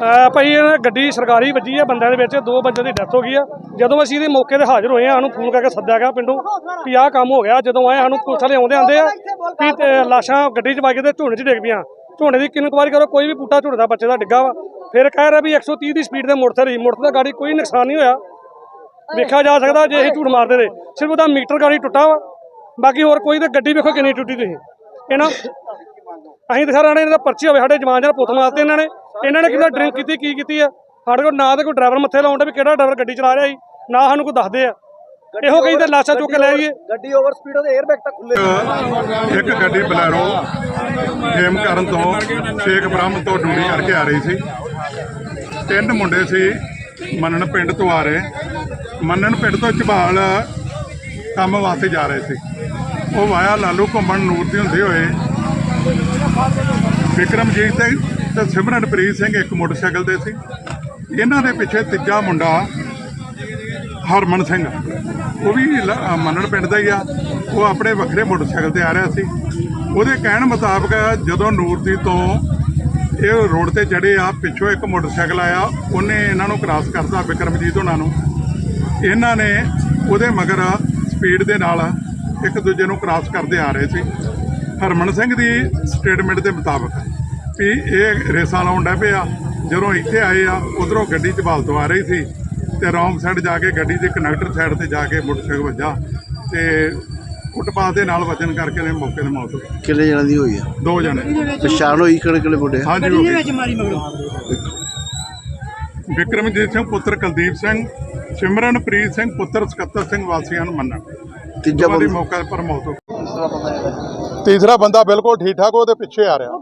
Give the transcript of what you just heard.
ਭਾਈ, ਇਹ ਗੱਡੀ ਸਰਕਾਰੀ ਵੱਜੀ ਆ ਬੰਦਿਆਂ ਦੇ ਵਿੱਚ, ਦੋ ਬੰਦਿਆਂ ਦੀ ਡੈਥ ਹੋ ਗਈ ਆ। ਜਦੋਂ ਅਸੀਂ ਇਹਦੇ ਮੌਕੇ ਤੇ ਹਾਜ਼ਰ ਹੋਏ ਆ, ਸਾਨੂੰ ਫੋਨ ਕਰਕੇ ਸੱਦਿਆ ਗਿਆ ਪਿੰਡੋਂ ਵੀ ਆਹ ਕੰਮ ਹੋ ਗਿਆ। ਜਦੋਂ ਆਏ, ਸਾਨੂੰ ਪੁਲਿਸ ਵਾਲੇ ਆਉਂਦੇ ਆਂਦੇ ਆ ਵੀ ਤੇ ਲਾਸ਼ਾਂ ਗੱਡੀ 'ਚ ਪਾ ਕੇ ਤੇ ਝੋਨੇ 'ਚ ਡਿੱਗ ਪਈਆਂ। ਝੋਨੇ ਦੀ ਕਿੰਨੀ ਕੁ ਕਰੋ, ਕੋਈ ਵੀ ਬੂਟਾ ਝੋਨੇ ਦਾ ਬੱਚੇ ਦਾ ਡਿੱਗਾ ਵਾ। ਫਿਰ ਕਹਿ ਰਿਹਾ ਵੀ 130 ਦੀ ਸਪੀਡ ਦੇ ਮੋਟਰ ਸੀ। ਮੋਟਰ ਦਾ ਗਾੜੀ ਕੋਈ ਨੁਕਸਾਨ ਨਹੀਂ ਹੋਇਆ। ਵੇਖਿਆ ਜਾ ਸਕਦਾ ਜੇ ਇਹ ਝੂਠ ਮਾਰਦੇ ਨੇ ਸਿਰਫ ਉਹਦਾ ਮੀਟਰ ਗਾੜੀ ਟੁੱਟਾ ਵਾ। ਬਾਕੀ ਹੋਰ ਕੋਈ ਤੇ ਗੱਡੀ ਵੇਖੋ ਕਿੰਨੀ ਟੁੱਟੀ ਤੁਸੀਂ। ਇਹ ਨਾ, ਅਸੀਂ ਤਾਂ ਸਾਰਾ ਇਹਨਾਂ ਦਾ ਪਰਚੀ ਹੋਵੇ, ਸਾਡੇ ਜਵਾਨ ਜਨ ਪੁੱਤ ਮਾਰਤੇ ਇਹਨਾਂ ਨੇ। ਇਹਨਾਂ ਨੇ ਕਿੰਨਾ ਡਰਿੰਕ ਕੀਤੀ ਕੀ ਕੀਤੀ ਆ? ਸਾਡੇ ਕੋਲ ਨਾ ਤਾਂ ਕੋਈ ਡਰਾਈਵਰ ਮੱਥੇ ਲਾਉਂਦਾ ਵੀ ਕਿਹੜਾ ਡਰਾਈਵਰ ਗੱਡੀ ਚਲਾ ਰਿਹਾ ਸੀ ਨਾ ਸਾਨੂੰ ਕੋਈ ਦੱਸਦੇ ਆ। ਇਹੋ ਕਹੀ ਤੇ ਲਾਸ਼ਾਂ ਚੁੱਕ ਕੇ ਲੈ ਜਾਈਏ ਗੱਡੀ ਓਵਰ ਸਪੀਡ ਉਹਦੇ 에ਅਰ ਬੈਗ ਤੱਕ ਖੁੱਲੇ ਇੱਕ ਗੱਡੀ ਬਲੈਰੋ ਖੇਮ ਕਰਨ ਤੋਂ ਸ਼ੇਖ ਬ੍ਰਹਮ ਤੋਂ ਡਿਊਟੀ ਕਰਕੇ ਆ ਰਹੀ ਸੀ। ਤਿੰਨ ਮੁੰਡੇ ਸੀ ਮੰਨਣ ਪਿੰਡ ਤੋਂ ਆ ਰਹੇ। ਮੰਨਣ ਪਿੰਡ ਤੋਂ ਝਬਾਲ ਕੰਮ ਵਾਸਤੇ ਜਾ ਰਹੇ ਸੀ। ਉਹ ਵਾਇਆ ਲਾਲੂ ਘੁੰਮਣ ਨੂਰ ਦੀ ਹੁੰਦੇ ਹੋਏ। ਵਿਕਰਮਜੀਤ ਤੇ ਤੇ ਸਿਮਰਨਪ੍ਰੀਤ ਸਿੰਘ ਇੱਕ ਮੋਟਰਸਾਈਕਲ ਤੇ ਸੀ। ਇਹਨਾਂ ਦੇ ਪਿੱਛੇ ਤੀਜਾ ਮੁੰਡਾ ਹਰਮਨ ਸਿੰਘ। ਉਹ ਵੀ ਲ- ਮੰਨਣ ਪਿੰਡ ਦਾ ਹੀ ਆ। ਉਹ ਆਪਣੇ ਵੱਖਰੇ ਮੋਟਰਸਾਈਕਲ ਤੇ ਆ ਰਿਹਾ ਸੀ। ਉਹਦੇ ਕਹਿਣ ਮੁਤਾਬਕ ਜਦੋਂ ਨੂਰਦੀ ਤੋਂ ਇਹ ਰੋਡ ਤੇ ਚੜੇ ਆ, ਪਿੱਛੋਂ ਇੱਕ ਮੋਟਰਸਾਈਕਲ ਆਇਆ। ਉਹਨੇ ਇਹਨਾਂ ਨੂੰ ਕ੍ਰਾਸ ਕਰਤਾ ਵਿਕਰਮਜੀਤ ਉਹਨਾਂ ਨੂੰ। ਇਹਨਾਂ ਨੇ ਉਹਦੇ ਮਗਰ ਸਪੀਡ ਦੇ ਨਾਲ ਇੱਕ ਦੂਜੇ ਨੂੰ ਕ੍ਰਾਸ ਕਰਦੇ ਆ ਰਹੇ ਸੀ। ਹਰਮਨ ਸਿੰਘ ਦੀ ਸਟੇਟਮੈਂਟ ਦੇ ਮੁਤਾਬਕ। ਵੀ ਇਹ ਰੇਸਾਂ ਲਾਉਣ ਡੈ ਪਿਆ। ਜਦੋਂ ਇੱਥੇ ਆਏ ਆ ਉਧਰੋਂ ਗੱਡੀ ਚ ਬਾਲ ਤੋਂ ਆ ਰਹੀ ਸੀ ਤੇ ਰੌਂਗ ਸਾਈਡ ਜਾ ਕੇ ਗੱਡੀ ਦੇ ਕਨੈਕਟਰ ਸਾਈਡ ਤੇ ਜਾ ਕੇ ਮੋਟਰਸਾਈਕਲ ਵੱਜਾ ਤੇ ਫੁੱਟਪਾਥ ਦੇ ਨਾਲ ਵੱਜਣ ਕਰਕੇ ਨੇ ਮੌਕੇ ਤੇ ਮੌਤ ਹੋ ਗਈ। ਕਿੰਨੇ ਜਣਾਂ ਦੀ ਹੋਈ ਆ? ਦੋ ਜਣੇ। ਪਛਾਣ ਹੋਈ ਕਿਹੜੇ ਕਿਹੜੇ ਮੁੰਡੇ? ਆ? ਹਾਂਜੀ ਹੋ ਗਈ। ਵਿਕਰਮਜੀਤ ਸਿੰਘ ਪੁੱਤਰ ਕੁਲਦੀਪ ਸਿੰਘ ਸਿਮਰਨਪ੍ਰੀਤ ਸਿੰਘ ਪੁੱਤਰ ਸਕੱਤਰ ਸਿੰਘ ਵਾਸੀਆਂ ਨੂੰ ਮੰਨਣ। ਤੀਜਾ ਦੋਵਾਂ ਦੀ ਬੰਦਾ? ਮੌਕੇ ਪਰ ਮੌਤ ਹੋ ਗਈ। ਤੀਸਰਾ ਬੰਦਾ ਬਿਲਕੁਲ ਠੀਕ ਠਾਕ ਉਹਦੇ ਪਿੱਛੇ ਆ ਰਿਹਾ।